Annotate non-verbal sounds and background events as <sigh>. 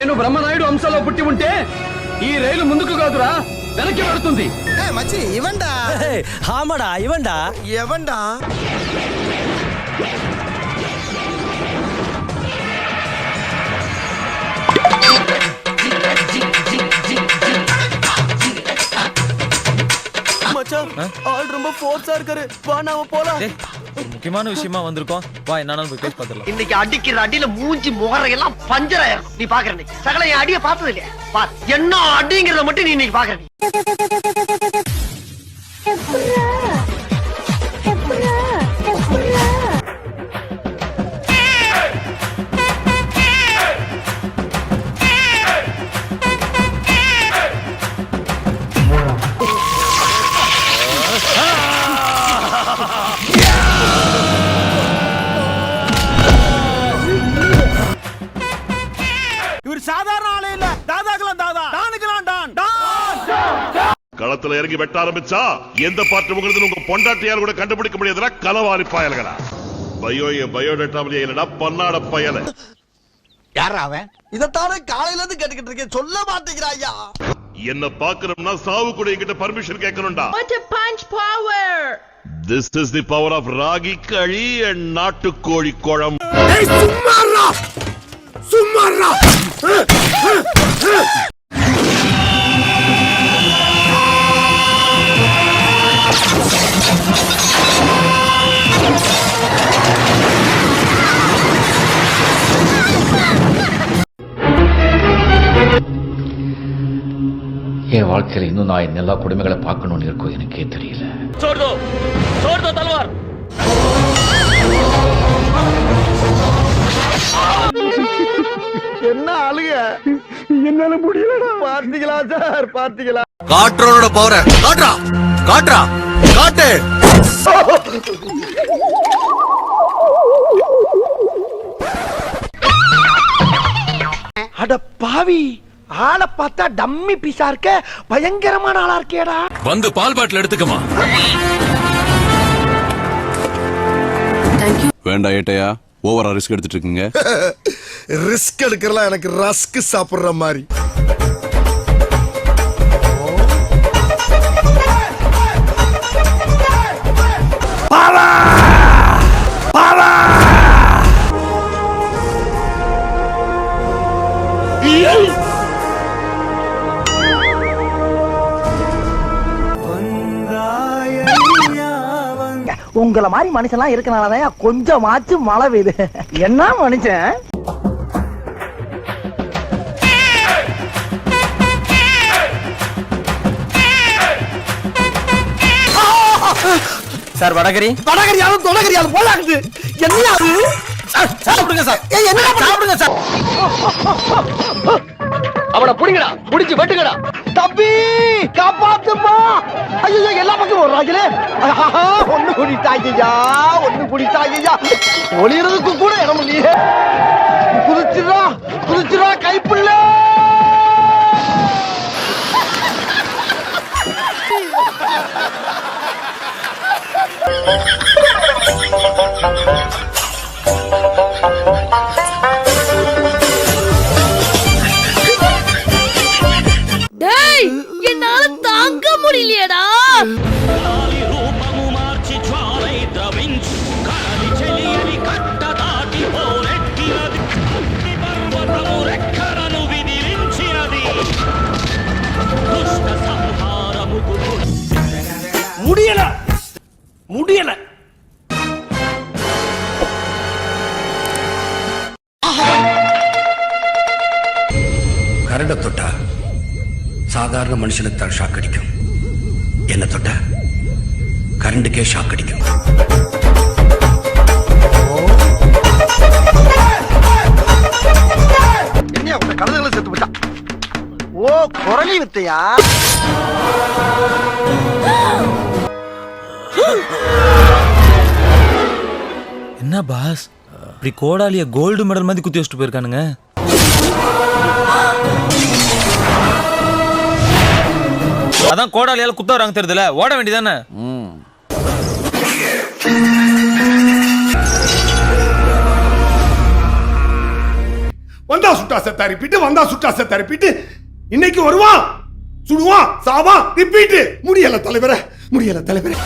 నేను బ్రహ్మనాయుడు వంశంలో పుట్టి ఉంటే ఈ రైలు ముందుకు కాదురా వెనక్కి పడుతుంది ఏ మచ్చి ఇవ్వండా ஆமாடா இவன்டா ఇవ్వండా மச்சான் ஆள் ரொம்ப ஃபோர்ஸா இருக்காரு வா நாம போலாம் டேய், ஒரு முக்கியமான விஷயமா வந்திருக்கோம். வா என்னாலும் போய் பேசி பார்த்துடலாம். இன்னைக்கு அடிக்கிற அடியில மூஞ்சி முகரையெல்லாம் பஞ்சராயிரும். நீ பாக்குற நீ சகல என் அடிய பார்த்தது இல்லையா? பார் என்ன அடிங்கிறத மட்டும் நீ இன்னைக்கு பாக்குற நீ களத்துல இறங்கி வெட்ட ஆரம்பிச்சா எந்த பாட்டு முகிறது உங்க பொண்டாட்டியால் கூட கண்டுபிடிக்க முடியாதுடா? களவாரி பயல்களா? பயோ என் பயோடேட்டாவிலே இல்லடா பன்னாட பயல. இதத்தானே காலையில இருந்து கேட்டுக்கிட்டு இருக்கேன். சொல்ல மாட்டேங்கிறாயா என்ன பாக்கணும்னா சாவு கூட என்கிட்ட பர்மிஷன் கேட்கணும்டா. What a punch power! This is the power of ragi kali and nattu kozhi குழம்பு என் வாழ்க்கையில இன்னும் நான் என் எல்லா கொடுமைகளை பார்க்கணும்னு இருக்கோ எனக்கே தெரியல. என்ன ஆளுங்க என்னால முடியலடா. பார்த்தீங்களா சார்? பார்த்தீங்களா? காற்றோட பவர காற்றா காற்றா காட்டு. அட பாவி. ஆளை பார்த்தா டம்மி பீஸா இருக்க பயங்கரமான ஆளா இருக்கேடா. வந்து பால் பாட்டில் எடுத்துக்கமா வேண்டாம் ஏட்டையா ஓவரா ரிஸ்க் எடுத்துட்டு இருக்கீங்க. <laughs> ரிஸ்க் எடுக்கிறலாம் எனக்கு ரஸ்க் சாப்பிடுற மாதிரி. உங்களை மாதிரி மனுஷன்லாம் இருக்கனாலதான் கொஞ்சமாச்சும் மழை பெய்யுது. என்ன மனுஷன்? சார் வடகரி. வடகரியாலும் தொடகரியாலும் போலாக்குது என்ன அது? சாப்பிடுங்க சார். ஏய், என்ன சாப்பிடுங்க சார். அவனை புடிங்கடா புடிச்சு வெட்டுங்கடா. தம்பி காப்பாத்துமா ஐயோ எல்லா பக்கம் வர்றாங்களே ஆஹா, ஒண்ணு குடித்தாங்கய்யா ஒண்ணு குடித்தாங்கய்யா ஒளியறதுக்கு கூட இடம் இல்லையே. குதிச்சுடா குதிச்சுடா கைப்புள்ள. டேய் <laughs> முடியல. முடியல. கரண்ட தொட்டா சாதாரண மனுஷனுக்கு தான் ஷாக் அடிக்கும். என்ன தொட்டா? கரண்டுக்கே ஷாக் அடிக்கும். என்ன உங்க கழுதுகளை செத்து போச்சா ஓ குரலி வித்தையா? என்ன பாஸ்? இப்படி கோடாலிய கோல்டு மெடல் மாதிரி குத்தி வச்சுட்டு போயிருக்கானுங்க. அதான் கோடாலியால குத்த வராங்க தெரியுதுல ஓட வேண்டியதானே வந்தா சுட்டா செத்தா ரிப்பீட் வந்தா சுட்டா செத்தா ரிப்பீட் இன்னைக்கு வருவான். சுடுவான் சாவான் ரிப்பீட்டு முடியல தலைவரே முடியல தலைவரே.